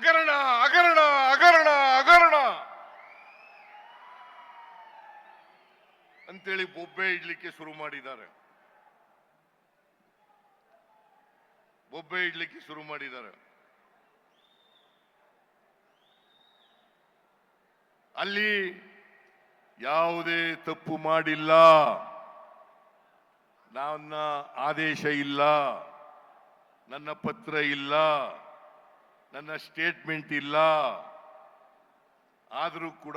ಹಗರಣ ಹಗರಣ ಹಗರಣ ಹಗರಣ ಅಂತೇಳಿ ಬೊಬ್ಬೆ ಇಡ್ಲಿಕ್ಕೆ ಶುರು ಮಾಡಿದ್ದಾರೆ. ಬೊಬ್ಬೆ ಇಡ್ಲಿಕ್ಕೆ ಶುರು ಮಾಡಿದ್ದಾರೆ. ಅಲ್ಲಿ ಯಾವುದೇ ತಪ್ಪು ಮಾಡಿಲ್ಲ. ನನ್ನ ಆದೇಶ ಇಲ್ಲ. ನನ್ನ ಪತ್ರ ಇಲ್ಲ. ನನ್ನ ಸ್ಟೇಟ್ಮೆಂಟ್ ಇಲ್ಲ. ಆದರೂ ಕೂಡ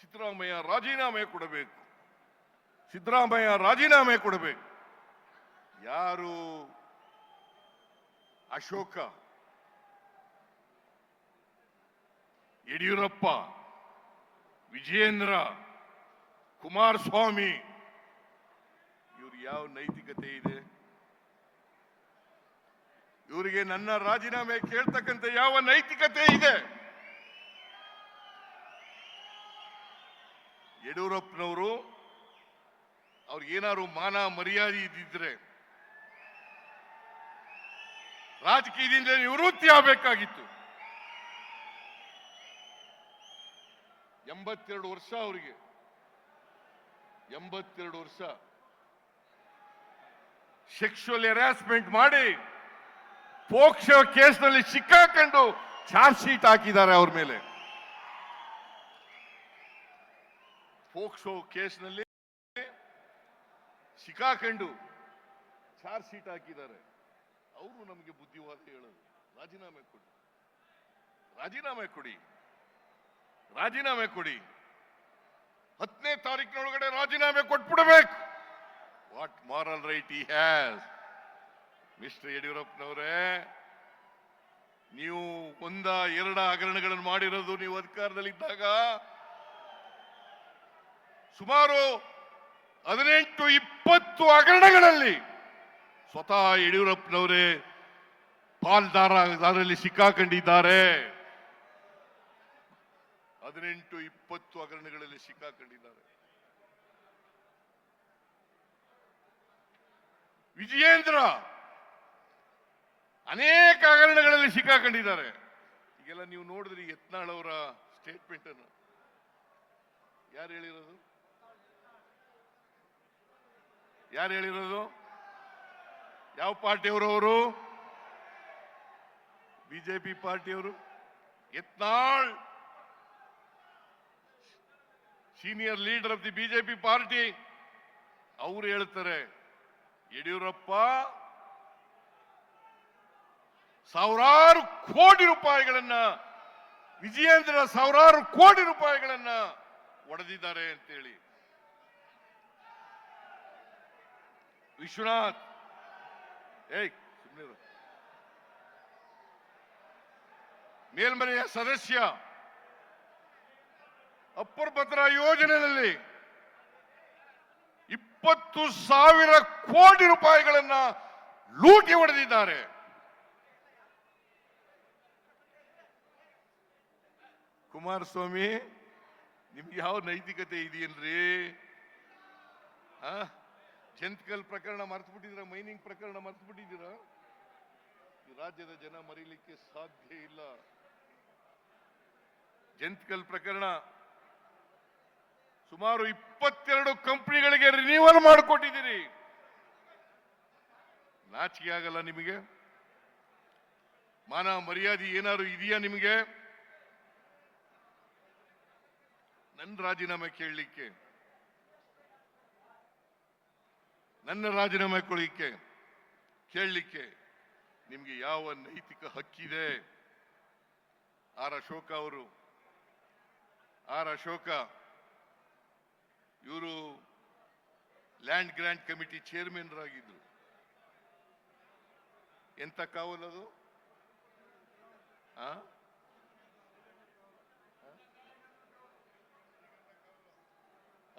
ಸಿದ್ದರಾಮಯ್ಯ ರಾಜೀನಾಮೆ ಕೊಡಬೇಕು. ಸಿದ್ದರಾಮಯ್ಯ ರಾಜೀನಾಮೆ ಕೊಡಬೇಕು. ಯಾರು? ಅಶೋಕ. ಯಡಿಯೂರಪ್ಪ. ವಿಜಯೇಂದ್ರ. ಕುಮಾರಸ್ವಾಮಿ. ಇವ್ರು ಯಾವ ನೈತಿಕತೆ ಇದೆ? ಇವರಿಗೆ ನನ್ನ ರಾಜೀನಾಮೆ ಕೇಳ್ತಕ್ಕಂಥ ಯಾವ ನೈತಿಕತೆ ಇದೆ? ಯಡಿಯೂರಪ್ಪನವರು ಅವ್ರಿಗೇನಾದ್ರು ಮಾನ ಮರ್ಯಾದೆ ಇದ್ದಿದ್ರೆ ರಾಜಕೀಯದಿಂದ ನಿವೃತ್ತಿ ಆಗಬೇಕಾಗಿತ್ತು. ಎಂಬತ್ತೆರಡು ವರ್ಷ ಅವರಿಗೆ. ಎಂಬತ್ತೆರಡು ವರ್ಷ. ಸೆಕ್ಷುವಲ್ ಹೆರಾಸ್ಮೆಂಟ್ ಮಾಡಿ ಪೋಕ್ಷೋ ಕೇಸ್ನಲ್ಲಿ ಸಿಕ್ಕಾಕೊಂಡು ಚಾರ್ಜ್ ಶೀಟ್ ಹಾಕಿದ್ದಾರೆ ಅವ್ರ ಮೇಲೆ. ಪೋಕ್ಸೋ ಕೇಸ್ನಲ್ಲಿ ಸಿಕ್ಕಾಕೊಂಡು ಚಾರ್ಜ್ ಶೀಟ್ ಹಾಕಿದ್ದಾರೆ. ಅವರು ನಮಗೆ ಬುದ್ಧಿವಾದ ಹೇಳೋದು, ರಾಜೀನಾಮೆ ಕೊಡಿ. ರಾಜೀನಾಮೆ ಕೊಡಿ. ರಾಜೀನಾಮೆ ಕೊಡಿ. ಹತ್ತನೇ ತಾರೀಕಿನೊಳಗಡೆ ರಾಜೀನಾಮೆ ಕೊಟ್ಬಿಡ್ಬೇಕು. What moral right he has mister ಯಡಿಯೂರಪ್ಪನವರೇ, ನೀವು ಒಂದ ಎರಡ ಹಗರಣಗಳನ್ನು ಮಾಡಿರೋದು ನೀವು ಅಧಿಕಾರದಲ್ಲಿದ್ದಾಗ ಸುಮಾರು ಹದಿನೆಂಟು ಇಪ್ಪತ್ತು ಹಗರಣಗಳಲ್ಲಿ ಸ್ವತಃ ಯಡಿಯೂರಪ್ಪನವರೇ ಪಾಲ್ದಾರದಲ್ಲಿ ಸಿಕ್ಕಾಕೊಂಡಿದ್ದಾರೆ. ಹದಿನೆಂಟು ಇಪ್ಪತ್ತು ಹಗರಣಗಳಲ್ಲಿ ಸಿಕ್ಕಾಕೊಂಡಿದ್ದಾರೆ. ವಿಜಯೇಂದ್ರ ಅನೇಕ ಹಗರಣಗಳಲ್ಲಿ ಸಿಕ್ಕಾಕೊಂಡಿದ್ದಾರೆ. ಈಗೆಲ್ಲ ನೀವು ನೋಡಿದ್ರಿ ಯತ್ನಾಳ್ ಅವರ ಸ್ಟೇಟ್ಮೆಂಟ್ ಅನ್ನು. ಯಾರು ಹೇಳಿರೋದು? ಯಾರು ಹೇಳಿರೋದು? ಯಾವ ಪಾರ್ಟಿಯವರು ಅವರು? BJP ಪಾರ್ಟಿಯವರು? Yatnal! Senior leader of the BJP party. ಅವರು ಹೇಳ್ತಾರೆ, ಯಡಿಯೂರಪ್ಪ ಸಾವಿರಾರು ಕೋಟಿ ರೂಪಾಯಿಗಳನ್ನ ವಿಜಯೇಂದ್ರ ಸಾವಿರಾರು ಕೋಟಿ ರೂಪಾಯಿಗಳನ್ನ ಒಡೆದಿದ್ದಾರೆ ಅಂತೇಳಿ. ವಿಶ್ವನಾಥ್. ಏಯ್ ಮೇಲ್ಮನೆಯ ಸದಸ್ಯ ಅಪ್ಪರ್ ಭದ್ರಾ ಯೋಜನೆಯಲ್ಲಿ ಇಪ್ಪತ್ತು ಸಾವಿರ ಕೋಟಿ ರೂಪಾಯಿಗಳನ್ನ ಲೂಟಿ ಹೊಡೆದಿದ್ದಾರೆ. ಕುಮಾರಸ್ವಾಮಿ, ನಿಮ್ಗೆ ಯಾವ ನೈತಿಕತೆ ಇದೆಯನ್ರಿ? ಆ? ಜಂತ್ಕಲ್ ಪ್ರಕರಣ ಮರ್ತು ಬಿಟ್ಟಿದ್ದೀರಾ ಮೈನಿಂಗ್ ಪ್ರಕರಣ ಮರ್ತು ಬಿಟ್ಟಿದ್ದೀರಾ ಈ ರಾಜ್ಯದ ಜನ ಮರೀಲಿಕ್ಕೆ ಸಾಧ್ಯ ಇಲ್ಲ. ಜಂತ್ಕಲ್ ಪ್ರಕರಣ ಸುಮಾರು ಇಪ್ಪತ್ತೆರಡು ಕಂಪನಿಗಳಿಗೆ ರಿನ್ಯೂವಲ್ ಮಾಡಿಕೊಟ್ಟಿದ್ದೀರಿ. ನಾಚಿಕೆ ಆಗಲ್ಲ ನಿಮಗೆ? ಮಾನ ಮರ್ಯಾದೆ ಏನಾದ್ರು ಇದೆಯಾ ನಿಮಗೆ? ನನ್ನ ರಾಜೀನಾಮೆ ಕೇಳಲಿಕ್ಕೆ, ನನ್ನ ರಾಜೀನಾಮೆ ಕೊಡಲಿಕ್ಕೆ ಕೇಳಲಿಕ್ಕೆ ನಿಮಗೆ ಯಾವ ನೈತಿಕ ಹಕ್ಕಿದೆ? ಆರ್ ಅಶೋಕ ಅವರು, ಆರ್ ಅಶೋಕ, ಇವರು ಲ್ಯಾಂಡ್ ಗ್ರಾಂಟ್ ಕಮಿಟಿ ಚೇರ್ಮನ್ ಆಗಿದ್ರು ಎಂತ ಕಾವಲದು ಆ?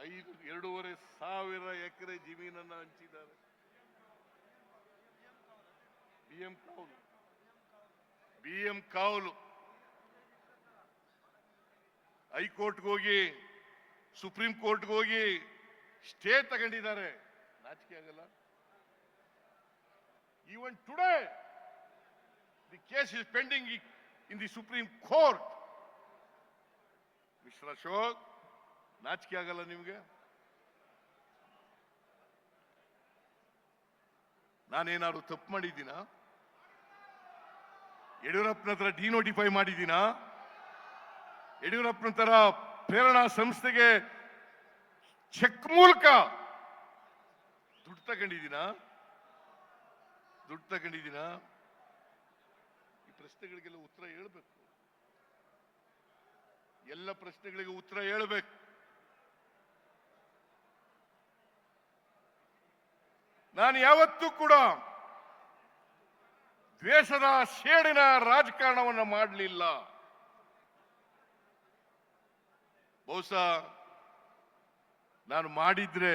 ಐದು, ಎರಡೂವರೆ ಸಾವಿರ ಎಕರೆ ಜಮೀನನ್ನು ಹಂಚಿದ್ದಾರೆ. B M Kaval. B M Kaval. ಹೈಕೋರ್ಟ್ಗೆ ಹೋಗಿ, ಸುಪ್ರೀಂ ಕೋರ್ಟ್ಗೆ ಹೋಗಿ ಸ್ಟೇ ತಗೊಂಡಿದ್ದಾರೆ. ನಾಚಿಕೆ ಆಗಲ್ಲ. Even today the case case is pending in the supreme court mister Ashok ನಾಚಿಕೆ ಆಗಲ್ಲ ನಿಮ್ಗೆ? ನಾನೇನಾದ್ರು ತಪ್ಪು ಮಾಡಿದ್ದೀನ? ಯಡಿಯೂರಪ್ಪನ ಹತ್ರ ಡಿನೋಟಿಫೈ ಮಾಡಿದ್ದೀನ? ಯಡಿಯೂರಪ್ಪನ ತರ ಪ್ರೇರಣಾ ಸಂಸ್ಥೆಗೆ ಚೆಕ್ ಮೂಲಕ ದುಡ್ಡು ತಗೊಂಡಿದ್ದೀನ? ದುಡ್ಡು ತಗೊಂಡಿದ್ದೀನ? ಈ ಪ್ರಶ್ನೆಗಳಿಗೆಲ್ಲ ಉತ್ತರ ಹೇಳ್ಬೇಕು. ಎಲ್ಲ ಪ್ರಶ್ನೆಗಳಿಗೆ ಉತ್ತರ ಹೇಳ್ಬೇಕು. ನಾನು ಯಾವತ್ತೂ ಕೂಡ ದ್ವೇಷದ ಶೇಡಿನ ರಾಜಕಾರಣವನ್ನು ಮಾಡಲಿಲ್ಲ. ಬಹುಶಃ ನಾನು ಮಾಡಿದ್ರೆ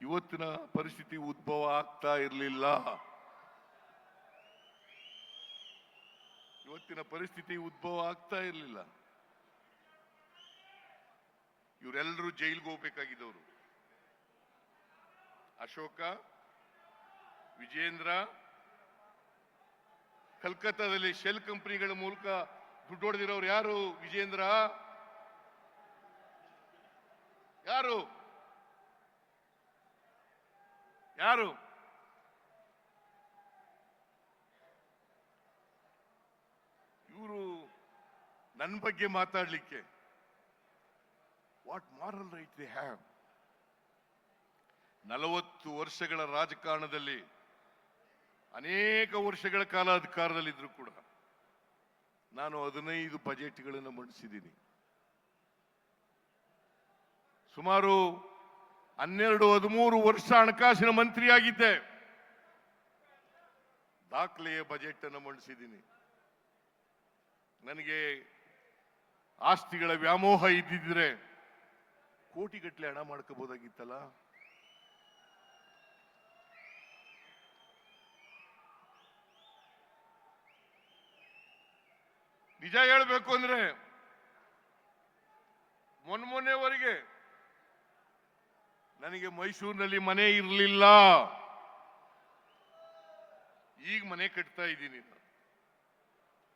ಇವತ್ತಿನ ಪರಿಸ್ಥಿತಿ ಉದ್ಭವ ಆಗ್ತಾ ಇರಲಿಲ್ಲ. ಇವತ್ತಿನ ಪರಿಸ್ಥಿತಿ ಉದ್ಭವ ಆಗ್ತಾ ಇರಲಿಲ್ಲ. ಇವರೆಲ್ಲರೂ ಜೈಲಿಗೆ ಹೋಗ್ಬೇಕಾಗಿದ್ದವರು ಅಶೋಕ, ವಿಜೇಂದ್ರ, ಕಲ್ಕತ್ತಾದಲ್ಲಿ ಶೆಲ್ ಕಂಪನಿಗಳ ಮೂಲಕ ದುಡ್ಡು ಹೊಡೆದಿರೋರು ಯಾರು? ವಿಜೇಂದ್ರ? ಯಾರು? ಯಾರು? ಇವರು ನನ್ನ ಬಗ್ಗೆ ಮಾತಾಡಲಿಕ್ಕೆ. What moral right they have ನಲವತ್ತು ವರ್ಷಗಳ ರಾಜಕಾರಣದಲ್ಲಿ, ಅನೇಕ ವರ್ಷಗಳ ಕಾಲ ಅಧಿಕಾರದಲ್ಲಿದ್ರು ಕೂಡ ನಾನು ಹದಿನೈದು ಬಜೆಟ್ಗಳನ್ನು ಮಂಡಿಸಿದ್ದೀನಿ. ಸುಮಾರು ಹನ್ನೆರಡು, ಹದಿಮೂರು ವರ್ಷ ಹಣಕಾಸಿನ ಮಂತ್ರಿಯಾಗಿದ್ದೆ. ದಾಖಲೆಯ ಬಜೆಟ್ ಅನ್ನು ಮಂಡಿಸಿದ್ದೀನಿ. ನನಗೆ ಆಸ್ತಿಗಳ ವ್ಯಾಮೋಹ ಇದ್ದಿದ್ರೆ ಕೋಟಿಗಟ್ಟಲೆ ಹಣ ಮಾಡ್ಕೋಬಹುದಾಗಿತ್ತಲ್ಲ ನಿಜ ಹೇಳಬೇಕು ಅಂದ್ರೆ ಮೊನ್ನೆ ಮೊನ್ನೆವರೆಗೆ ನನಗೆ ಮೈಸೂರಿನಲ್ಲಿ ಮನೆ ಇರಲಿಲ್ಲ. ಈಗ ಮನೆ ಕಟ್ತಾ ಇದ್ದೀನಿ.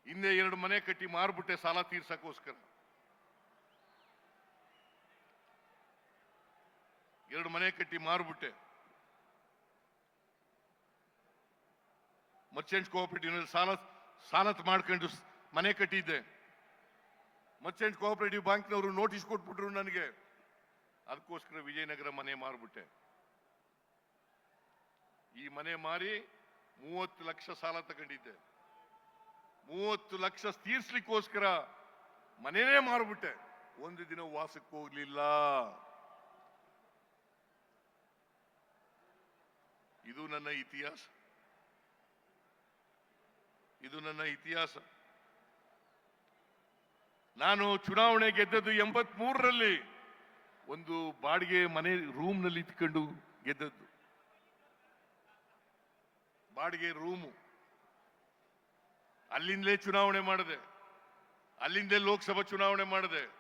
ಹಿಂದೆ ಎರಡು ಮನೆ ಕಟ್ಟಿ ಮಾರ್ಬಿಟ್ಟೆ ಸಾಲ ತೀರ್ಸಕ್ಕೋಸ್ಕರ. ಎರಡು ಮನೆ ಕಟ್ಟಿ ಮಾರ್ಬಿಟ್ಟೆ. ಮರ್ಚೆಂಟ್ ಕೋಆಪರೇಟಿವ್ ಸಾಲ ಸಾಲ ಮಾಡ್ಕೊಂಡು ಮನೆ ಕಟ್ಟಿದ್ದೆ. ಮರ್ಚೆಂಟ್ ಕೋಆಪರೇಟಿವ್ ಬ್ಯಾಂಕ್ನವರು ನೋಟಿಸ್ ಕೊಟ್ಬಿಟ್ರು ನನಗೆ. ಅದಕ್ಕೋಸ್ಕರ ವಿಜಯನಗರ ಮನೆ ಮಾರ್ಬಿಟ್ಟೆ. ಈ ಮನೆ ಮಾರಿ ಮೂವತ್ತು ಲಕ್ಷ ಸಾಲ ತಗೊಂಡಿದ್ದೆ. ಮೂವತ್ತು ಲಕ್ಷ ತೀರ್ಸ್ಲಿಕ್ಕೋಸ್ಕರ ಮನೆನೇ ಮಾರ್ಬಿಟ್ಟೆ. ಒಂದು ದಿನ ವಾಸಕ್ಕೆ ಹೋಗ್ಲಿಲ್ಲ. ಇದು ನನ್ನ ಇತಿಹಾಸ. ಇದು ನನ್ನ ಇತಿಹಾಸ. ನಾನು ಚುನಾವಣೆ ಗೆದ್ದದ್ದು ಎಂಬತ್ ಮೂರರಲ್ಲಿ ಒಂದು ಬಾಡಿಗೆ ಮನೆ ರೂಮ್ನಲ್ಲಿ ಇಟ್ಕೊಂಡು ಗೆದ್ದದ್ದು. ಬಾಡಿಗೆ ರೂಮು. ಅಲ್ಲಿಂದಲೇ ಚುನಾವಣೆ ಮಾಡಿದೆ. ಅಲ್ಲಿಂದೇ ಲೋಕಸಭಾ ಚುನಾವಣೆ ಮಾಡಿದೆ.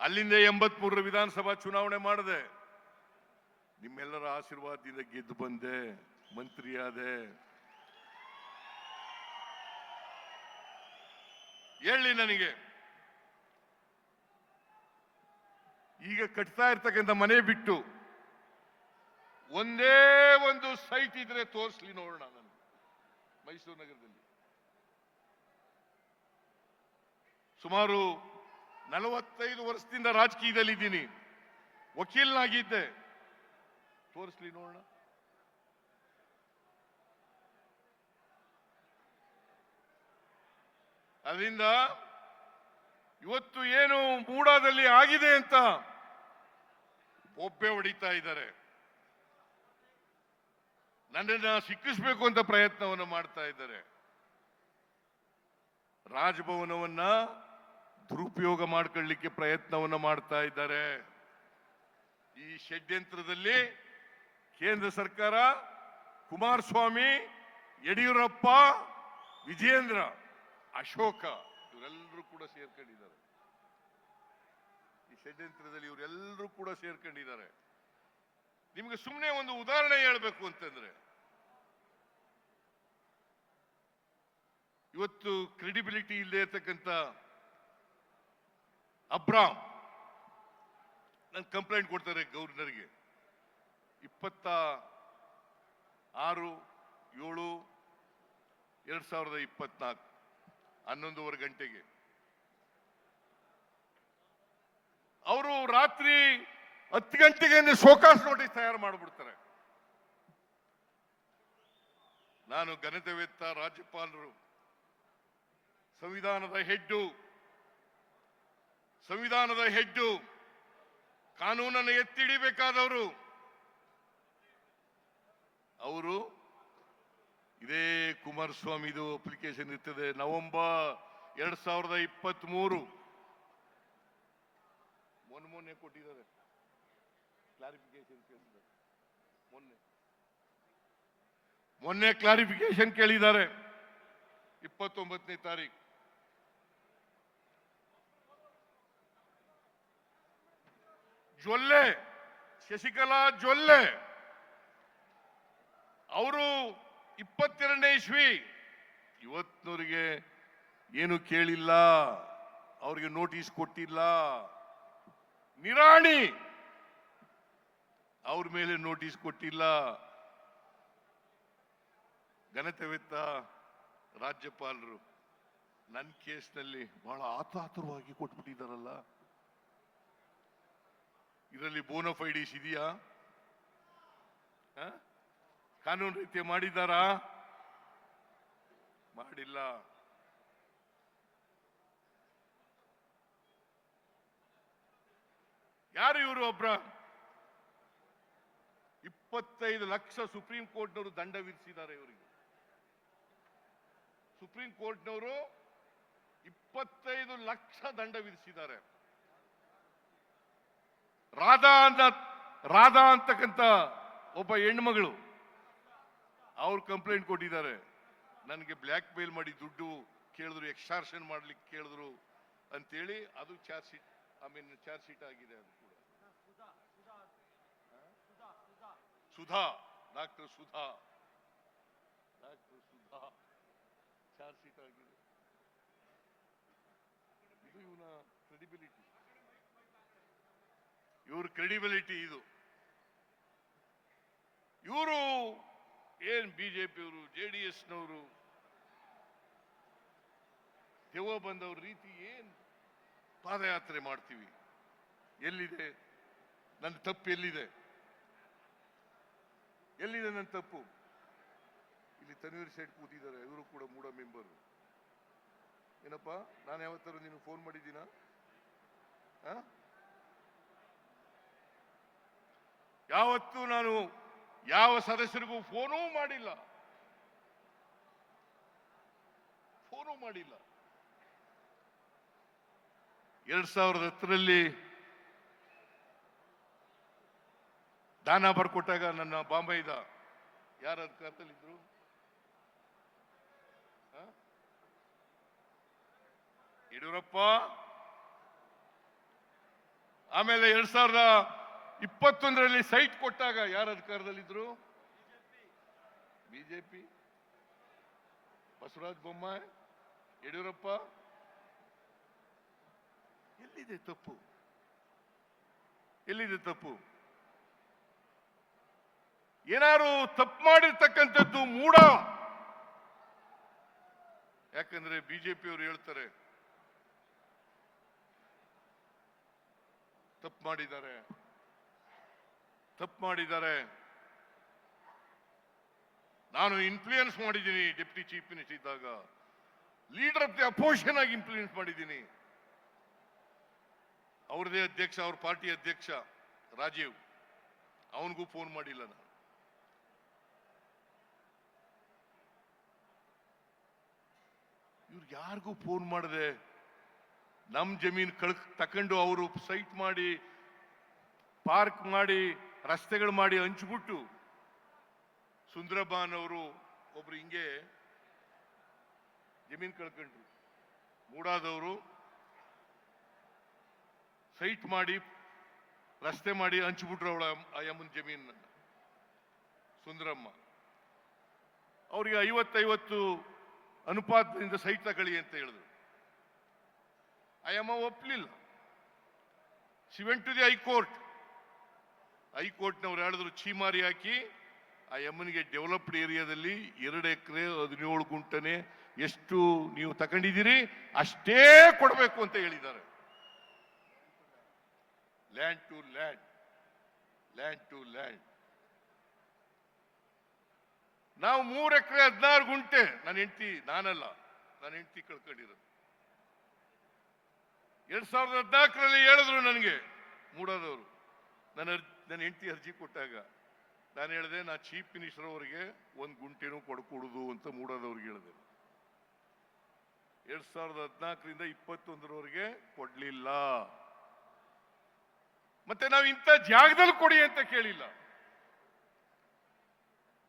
ಅಲ್ಲಿಂದ ಎಂಬತ್ ಮೂರರ ವಿಧಾನಸಭಾ ಚುನಾವಣೆ ಮಾಡಿದೆ. ನಿಮ್ಮೆಲ್ಲರ ಆಶೀರ್ವಾದದಿಂದ ಗೆದ್ದು ಬಂದೆ, ಮಂತ್ರಿಯಾದೆ. ಹೇಳಿ ನನಗೆ. ಈಗ ಕಟ್ತಾ ಇರ್ತಕ್ಕಂಥ ಮನೆ ಬಿಟ್ಟು ಒಂದೇ ಒಂದು ಸೈಟ್ ಇದ್ರೆ ತೋರಿಸ್ಲಿ ನೋಡೋಣ ನಾನು, ಮೈಸೂರು ನಗರದಲ್ಲಿ. ಸುಮಾರು ನಲವತ್ತೈದು ವರ್ಷದಿಂದ ರಾಜಕೀಯದಲ್ಲಿ ಇದ್ದೀನಿ ವಕೀಲನಾಗಿದ್ದೆ. ತೋರಿಸ್ಲಿ ನೋಡೋಣ. ಅದರಿಂದ ಇವತ್ತು ಏನು ಮೂಡಾದಲ್ಲಿ ಆಗಿದೆ ಅಂತ ಒಬ್ಬೆ ಹೊಡಿತಾ ಇದ್ದಾರೆ. ನನ್ನನ್ನು ಸಿಕ್ಕಿಸ್ಬೇಕು ಅಂತ ಪ್ರಯತ್ನವನ್ನು ಮಾಡ್ತಾ ಇದ್ದಾರೆ. ರಾಜಭವನವನ್ನ ದುರುಪಯೋಗ ಮಾಡ್ಕೊಳ್ಳಿಕ್ಕೆ ಪ್ರಯತ್ನವನ್ನು ಮಾಡ್ತಾ ಇದ್ದಾರೆ. ಈ ಷಡ್ಯಂತ್ರದಲ್ಲಿ ಕೇಂದ್ರ ಸರ್ಕಾರ, ಕುಮಾರಸ್ವಾಮಿ, ಯಡಿಯೂರಪ್ಪ ವಿಜೇಂದ್ರ ಅಶೋಕ ಇವರೆಲ್ಲರೂ ಕೂಡ ಸೇರ್ಕೊಂಡಿದ್ದಾರೆ. ಈ ಷಡ್ಯಂತ್ರದಲ್ಲಿ ಇವರೆಲ್ಲರೂ ಕೂಡ ಸೇರ್ಕೊಂಡಿದ್ದಾರೆ. ನಿಮಗೆ ಸುಮ್ಮನೆ ಒಂದು ಉದಾಹರಣೆ ಹೇಳಬೇಕು ಅಂತಂದ್ರೆ, ಇವತ್ತು ಕ್ರೆಡಿಬಿಲಿಟಿ ಇಲ್ಲದೆ ಇರ್ತಕ್ಕಂಥ ಅಬ್ರಾಮ್ ನಾನು ಕಂಪ್ಲೇಂಟ್ ಕೊಡ್ತಾರೆ ಗವರ್ನರ್ಗೆ ಇಪ್ಪತ್ತ ಆರು, ಏಳು, ಎರಡ್ ಸಾವಿರದ ಇಪ್ಪತ್ನಾಲ್ಕು. ಹನ್ನೊಂದುವರೆ ಗಂಟೆಗೆ. ಅವರು ರಾತ್ರಿ ಹತ್ತು ಗಂಟೆಗೆ ಶೋಕಾಸ್ ನೋಟಿಸ್ ತಯಾರು ಮಾಡಿಬಿಡ್ತಾರೆ. ನಾನು ಘನತೆವೆತ್ತ ರಾಜ್ಯಪಾಲರು, ಸಂವಿಧಾನದ ಹೆಡ್ಡು ಸಂವಿಧಾನದ ಹೆಡ್ಡು, ಕಾನೂನನ್ನು ಎತ್ತಿಡಿಬೇಕಾದವರು ಅವರು ಇದೇ ಕುಮಾರಸ್ವಾಮಿದು ಅಪ್ಲಿಕೇಶನ್ ಇರ್ತದೆ, ನವೆಂಬರ್ ಎರಡ್ ಸಾವಿರದ ಇಪ್ಪತ್ತ್ ಮೂರು ಮೊನ್ನೆ ಮೊನ್ನೆ ಕೊಟ್ಟಿದ್ದಾರೆ. ಕ್ಲಾರಿಫಿಕೇಶನ್ ಕೇಳಿದ್ದಾರೆ. ಮೊನ್ನೆ. ಮೊನ್ನೆ ಕ್ಲಾರಿಫಿಕೇಶನ್ ಕೇಳಿದ್ದಾರೆ. ಇಪ್ಪತ್ತೊಂಬತ್ತನೇ ತಾರೀಕು ಜೊಲ್ಲೆ, ಶಶಿಕಲಾ ಜೊಲ್ಲೆ. ಅವರು ಇಪ್ಪತ್ತೆರಡನೇ ಇಸ್ವಿ. ಇವತ್ತಿನವರಿಗೆ ಏನು ಕೇಳಿಲ್ಲ, ಅವ್ರಿಗೆ ನೋಟಿಸ್ ಕೊಟ್ಟಿಲ್ಲ. ನಿರಾಣಿ ಅವ್ರ ಮೇಲೆ ನೋಟಿಸ್ ಕೊಟ್ಟಿಲ್ಲ. ಘನತೆವೆತ್ತ ರಾಜ್ಯಪಾಲರು ನನ್ನ ಕೇಸ್ನಲ್ಲಿ ಬಹಳ ಆತಾತುರವಾಗಿ ಕೊಟ್ಬಿಟ್ಟಿದ್ದಾರಲ್ಲ ಇದರಲ್ಲಿ ಬೋನಫೈಡೀಸ್ ಇದೆಯಾ? ಕಾನೂನು ರೀತಿ ಮಾಡಿದಾರಾ ಮಾಡಿಲ್ಲ. ಯಾರು ಇವರು ಒಬ್ರ? ಇಪ್ಪತ್ತೈದು ಲಕ್ಷ ಸುಪ್ರೀಂ ಕೋರ್ಟ್ನವರು ದಂಡ ವಿಧಿಸಿದ್ದಾರೆ ಇವರಿಗೆ. ಸುಪ್ರೀಂ ಕೋರ್ಟ್ನವರು ಇಪ್ಪತ್ತೈದು ಲಕ್ಷ ದಂಡ ವಿಧಿಸಿದ್ದಾರೆ. ರಾಧಾ ಅಂತ, ರಾಧಾ ಅಂತಕ್ಕಂಥ ಒಬ್ಬ ಹೆಣ್ಮಗಳು ಅವ್ರು ಕಂಪ್ಲೇಂಟ್ ಕೊಟ್ಟಿದ್ದಾರೆ. ನನಗೆ ಬ್ಲ್ಯಾಕ್ ಮೇಲ್ ಮಾಡಿ ದುಡ್ಡು ಕೇಳಿದ್ರು ಎಕ್ಸ್ಟಾರ್ಷನ್ ಮಾಡ್ಲಿಕ್ಕೆ ಕೇಳಿದ್ರು ಅಂತೇಳಿ ಅದು charge sheet I mean charge sheet ಆಗಿದೆ ಅದು ಕೂಡ. Sudha, doctor Sudha. Doctor Sudha charge sheet ಆಗಿದೆ. ಇದು ಇವನ ಕ್ರೆಡಿಬಿಲಿಟಿ ಇವ್ರ ಕ್ರೆಡಿಬಿಲಿಟಿ ಇದು. ಇವರು ಏನ್ ಬಿ ಜೆ ಪಿಯವರು ಜೆ ಡಿ ಎಸ್ನವರು? ದೆವ್ವ ಬಂದವ್ರ ರೀತಿ ಏನು ಪಾದಯಾತ್ರೆ ಮಾಡ್ತೀವಿ? ಎಲ್ಲಿದೆ? ನನ್ನ ತಪ್ಪು ಎಲ್ಲಿದೆ? ಎಲ್ಲಿದೆ ನನ್ನ ತಪ್ಪು? ಇಲ್ಲಿ ತನ್ವೀರ್ ಶೇಟ್ ಕೂತಿದ್ದಾರೆ, ಇವರು ಕೂಡ ಮೂಡ ಮೆಂಬರ್. ಏನಪ್ಪ, ನಾನು ಯಾವತ್ತಾರು ನೀನು ಫೋನ್ ಮಾಡಿದ್ದೀನ? ಯಾವತ್ತೂ ನಾನು ಯಾವ ಸದಸ್ಯರಿಗೂ ಫೋನೂ ಮಾಡಿಲ್ಲ. ಫೋನೂ ಮಾಡಿಲ್ಲ. ಎರಡ್ ಸಾವಿರದ ಹತ್ತರಲ್ಲಿ ದಾನ ಬರ್ಕೊಟ್ಟಾಗ ನನ್ನ ಬಾಂಬೈದ ಯಾರ ಅಧಿಕಾರದಲ್ಲಿದ್ರು? ಯಡಿಯೂರಪ್ಪ? ಆಮೇಲೆ ಎರಡ್ ಸಾವಿರದ ಇಪ್ಪತ್ತೊಂದರಲ್ಲಿ ಸೈಟ್ ಕೊಟ್ಟಾಗ ಯಾರ ಅಧಿಕಾರದಲ್ಲಿದ್ರು? ಬಿಜೆಪಿ. ಬಸವರಾಜ ಬೊಮ್ಮಾಯಿ, ಯಡಿಯೂರಪ್ಪ. ಎಲ್ಲಿದೆ ತಪ್ಪು? ಎಲ್ಲಿದೆ ತಪ್ಪು? ಏನಾರು ತಪ್ಪು ಮಾಡಿರ್ತಕ್ಕಂಥದ್ದು ಮೂಡ? ಯಾಕಂದ್ರೆ ಬಿಜೆಪಿಯವರು ಹೇಳ್ತಾರೆ, ತಪ್ಪು ಮಾಡಿದ್ದಾರೆ. ತಪ್ಪು ಮಾಡಿದ್ದಾರೆ. ನಾನು ಇನ್ಫ್ಲೂಯೆನ್ಸ್ ಮಾಡಿದ್ದೀನಿ ಡೆಪ್ಟಿ ಚೀಫ್ ಮಿನಿಸ್ಟರ್ ಇದ್ದಾಗ. ಲೀಡರ್ ಆಫ್ ದಿ ಅಪೋಸಿಷನ್ ಆಗಿ ಇನ್ಫ್ಲೂಯೆನ್ಸ್ ಮಾಡಿದ್ದೀನಿ. ಅವ್ರದೇ ಅಧ್ಯಕ್ಷ, ಅವ್ರ ಪಾರ್ಟಿ ಅಧ್ಯಕ್ಷ ರಾಜೀವ್. ಅವನಿಗೂ ಫೋನ್ ಮಾಡಿಲ್ಲ ನಾನು. ಇವ್ರಿಗೆ ಯಾರಿಗೂ ಫೋನ್ ಮಾಡದೆ ನಮ್ಮ ಜಮೀನು ಕಳ್, ತಕೊಂಡು ಅವರು ಸೈಟ್ ಮಾಡಿ ಪಾರ್ಕ್ ಮಾಡಿ ರಸ್ತೆಗಳು ಮಾಡಿ ಹಂಚ್ಬಿಟ್ಟು ಸುಂದರಬಾನ್ ಅವರು ಒಬ್ರು ಹಿಂಗೆ ಜಮೀನ್ ಕಳ್ಕೊಂಡ್ರು. ಮೂಡಾದವರು ಸೈಟ್ ಮಾಡಿ ರಸ್ತೆ ಮಾಡಿ ಹಂಚ್ಬಿಟ್ರು ಅವಳ ಅಯ್ಯಮ್ಮನ ಜಮೀನ್ ಸುಂದರಮ್ಮ, ಅವ್ರಿಗೆ ಐವತ್ತೈವತ್ತು ಅನುಪಾತದಿಂದ ಸೈಟ್ ತಗೊಳ್ಳಿ ಅಂತ ಹೇಳಿದ್ರು. ಆಯಮ್ಮ ಒಪ್ಪಲಿಲ್ಲ she went to the high court ಹೈಕೋರ್ಟ್ನವ್ರು ಹೇಳಿದ್ರು, ಛೀಮಾರಿ ಹಾಕಿ, ಆ ಯಮ್ಮನಿಗೆ ಡೆವಲಪ್ಡ್ ಏರಿಯಾದಲ್ಲಿ ಎರಡು ಎಕರೆ ಹದಿನೇಳು ಗುಂಟನೆ ಎಷ್ಟು ನೀವು ತಗೊಂಡಿದ್ದೀರಿ, ಅಷ್ಟೇ ಕೊಡಬೇಕು ಅಂತ ಹೇಳಿದ್ದಾರೆ. Land to land land to land ನಾವು ಮೂರು ಎಕರೆ ಹದಿನಾರು ಗುಂಟೆ, ನನ್ನ ಹೆಂಡತಿ, ನಾನಲ್ಲ, ನನ್ನ ಹೆಂಡತಿ ಕಳ್ಕೊಂಡಿರೋದು. ಎರಡ್ ಸಾವಿರದ ಹದಿನಾಲ್ಕರಲ್ಲಿ ಹೇಳಿದ್ರು ನನಗೆ, ಮೂಡೋದವರು. ನನ್ನ ನನ್ನ ಹೆಂಡತಿ ಅರ್ಜಿ ಕೊಟ್ಟಾಗ, ನಾನು ಹೇಳಿದೆ, ನಾ ಚೀಫ್ ಮಿನಿಸ್ಟರ್ ಅವರಿಗೆ ಒಂದು ಗುಂಟೆನೂ ಕೊಡ್ಕೊಡುದು ಅಂತ ಮೂಡೋದವ್ರಿಗೆ ಹೇಳಿದೆ. ಎರಡ್ ಸಾವಿರದ ಹದಿನಾಲ್ಕರಿಂದ ಇಪ್ಪತ್ತೊಂದರವರೆಗೆ ಕೊಡ್ಲಿಲ್ಲ. ಮತ್ತೆ ನಾವು ಇಂಥ ಜಾಗದಲ್ಲಿ ಕೊಡಿ ಅಂತ ಕೇಳಿಲ್ಲ.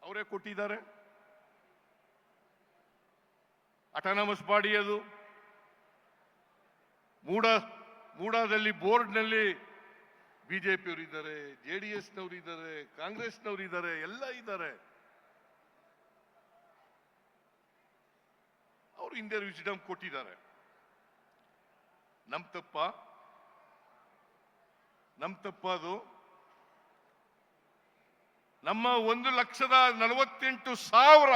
ಅವರೇ ಕೊಟ್ಟಿದ್ದಾರೆ. ಅಟಾನಮಸ್ ಬಾಡಿ ಅದು. ಮೂಡ, ಮೂಡಾದಲ್ಲಿ ಬೋರ್ಡ್ನಲ್ಲಿ ಬಿಜೆಪಿಯವರು ಇದ್ದಾರೆ, ಜೆ ಡಿ ಎಸ್ನವರು ಇದ್ದಾರೆ, ಕಾಂಗ್ರೆಸ್ನವರು ಇದ್ದಾರೆ, ಎಲ್ಲ ಇದ್ದಾರೆ. ಅವರು ಇಂಡಿಯರ್ ವಿಸಿಡಮ್ ಕೊಟ್ಟಿದ್ದಾರೆ. ನಮ್ ತಪ್ಪ? ನಮ್ ತಪ್ಪ ಅದು? ನಮ್ಮ ಒಂದು ಲಕ್ಷದ ನಲವತ್ತೆಂಟು ಸಾವಿರ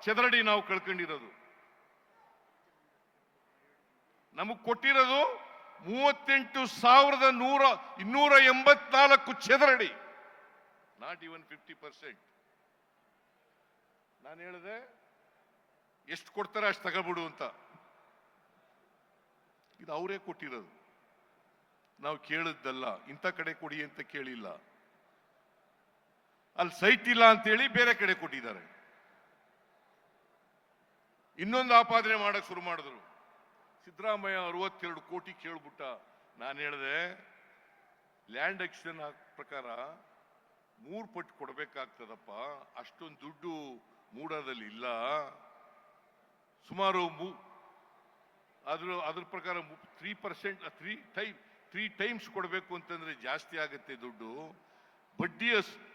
ಚದರಡಿ ನಾವು ಕಳ್ಕೊಂಡಿರೋದು. ನಮಗ್ ಕೊಟ್ಟಿರೋದು ಮೂವತ್ತೆಂಟು ಸಾವಿರದ ನೂರ, ಇನ್ನೂರ ಎಂಬತ್ನಾಲ್ಕು ಚದರಡಿ. ನಾಟ್ ಇವನ್ ಫಿಫ್ಟಿ ಪರ್ಸೆಂಟ್ ನಾನು ಹೇಳಿದೆ, ಎಷ್ಟು ಕೊಡ್ತಾರೆ ಅಷ್ಟು ತಗೋಬಿಡು ಅಂತ. ಇದು ಅವರೇ ಕೊಟ್ಟಿರೋದು. ನಾವು ಕೇಳಿದ್ದಲ್ಲ, ಇಂಥ ಕಡೆ ಕೊಡಿ ಅಂತ ಕೇಳಿಲ್ಲ. ಅಲ್ಲಿ ಸೈಟ್ ಇಲ್ಲ ಅಂತೇಳಿ ಬೇರೆ ಕಡೆ ಕೊಟ್ಟಿದ್ದಾರೆ. ಇನ್ನೊಂದು ಆಪಾದನೆ ಮಾಡಕ್ ಶುರು ಮಾಡಿದ್ರು. ಸಿದ್ದರಾಮಯ್ಯ ಅರವತ್ತೆರಡು ಕೋಟಿ ಕೇಳ್ಬಿಟ್ಟ. ನಾನು ಹೇಳಿದೆ ಲ್ಯಾಂಡ್ ಎಕ್ಷನ್ ಪ್ರಕಾರ ಮೂರು ಪಟ್ಟು ಕೊಡಬೇಕಾಗ್ತದಪ್ಪ. ಅಷ್ಟೊಂದು ದುಡ್ಡು ಮೂಡದಲ್ಲಿ ಇಲ್ಲ. ಸುಮಾರು ಮೂ- ಅದ್ರ ಅದ್ರ ಪ್ರಕಾರ three percent three time three times ಕೊಡಬೇಕು ಅಂತಂದ್ರೆ ಜಾಸ್ತಿ ಆಗುತ್ತೆ ದುಡ್ಡು. ಬಡ್ಡಿಯ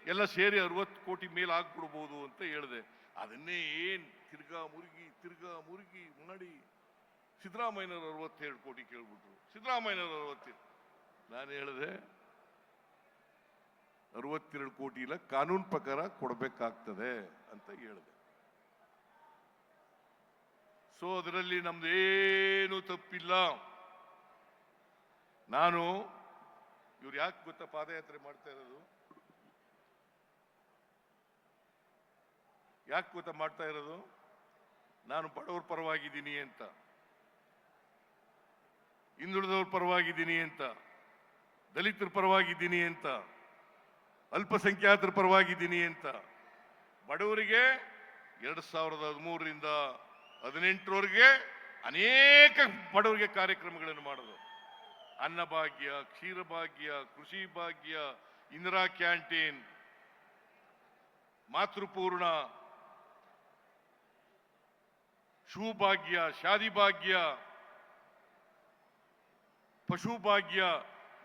ಎಲ್ಲ ಸೇರಿ ಅರವತ್ತು ಕೋಟಿ ಮೇಲೆ ಆಗ್ಬಿಡ್ಬೋದು ಅಂತ ಹೇಳಿದೆ. ಅದನ್ನೇ ಏನ್ ತಿರ್ಗಾ ಮುರುಗಿ ತಿರ್ಗಾ ಮುರುಗಿ ಮಾಡಿ ಸಿದ್ದರಾಮಯ್ಯನವರು ಅರವತ್ತೆರಡು ಕೋಟಿ ಕೇಳ್ಬಿಟ್ರು. ಸಿದ್ದರಾಮಯ್ಯನವರು ಅರವತ್ತೆರಡು ನಾನು ಹೇಳಿದೆ, ಅರವತ್ತೆರಡು ಕೋಟಿ ಇಲ್ಲ, ಕಾನೂನು ಪ್ರಕಾರ ಕೊಡಬೇಕಾಗ್ತದೆ ಅಂತ ಹೇಳಿದೆ. ಸೊ ಅದರಲ್ಲಿ ನಮ್ದೇನು ತಪ್ಪಿಲ್ಲ. ನಾನು, ಇವ್ರು ಯಾಕೆ ಗೊತ್ತಾ ಪಾದಯಾತ್ರೆ ಮಾಡ್ತಾ ಇರೋದು? ಯಾಕೆ ಗೊತ್ತ ಮಾಡ್ತಾ ಇರೋದು? ನಾನು ಬಡವ್ರ ಪರವಾಗಿದ್ದೀನಿ ಅಂತ. ಹಿಂದುಳಿದವ್ರ ಪರವಾಗಿದ್ದೀನಿ ಅಂತ, ದಲಿತರ ಪರವಾಗಿದ್ದೀನಿ ಅಂತ, ಅಲ್ಪಸಂಖ್ಯಾತರ ಪರವಾಗಿದ್ದೀನಿ ಅಂತ, ಬಡವರಿಗೆ ಎರಡು ಸಾವಿರದ ಹದಿಮೂರರಿಂದ ಹದಿನೆಂಟರವರೆಗೆ ಅನೇಕ ಬಡವರಿಗೆ ಕಾರ್ಯಕ್ರಮಗಳನ್ನು ಮಾಡೋದು. ಅನ್ನಭಾಗ್ಯ ಕ್ಷೀರಭಾಗ್ಯ ಕೃಷಿ ಭಾಗ್ಯ, ಇಂದಿರಾ ಕ್ಯಾಂಟೀನ್, ಮಾತೃಪೂರ್ಣ ಶೂಭಾಗ್ಯ ಶಾದಿ ಭಾಗ್ಯ ಪಶು ಭಾಗ್ಯ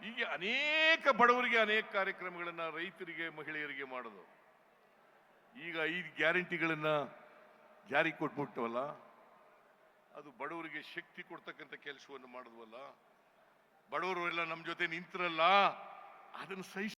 ಹೀಗೆ ಅನೇಕ ಬಡವರಿಗೆ ಅನೇಕ ಕಾರ್ಯಕ್ರಮಗಳನ್ನ ರೈತರಿಗೆ, ಮಹಿಳೆಯರಿಗೆ ಮಾಡೋದು. ಈಗ ಐದು ಗ್ಯಾರಂಟಿಗಳನ್ನ ಜಾರಿ ಕೊಟ್ಬಿಟ್ಟವಲ್ಲ, ಅದು ಬಡವರಿಗೆ ಶಕ್ತಿ ಕೊಡ್ತಕ್ಕಂಥ ಕೆಲಸವನ್ನು ಮಾಡಿದ್ವಲ್ಲ ಬಡವರು ಎಲ್ಲ ನಮ್ಮ ಜೊತೆ ನಿಂತಿರಲ್ಲ, ಅದನ್ನು ಸಹಿಸ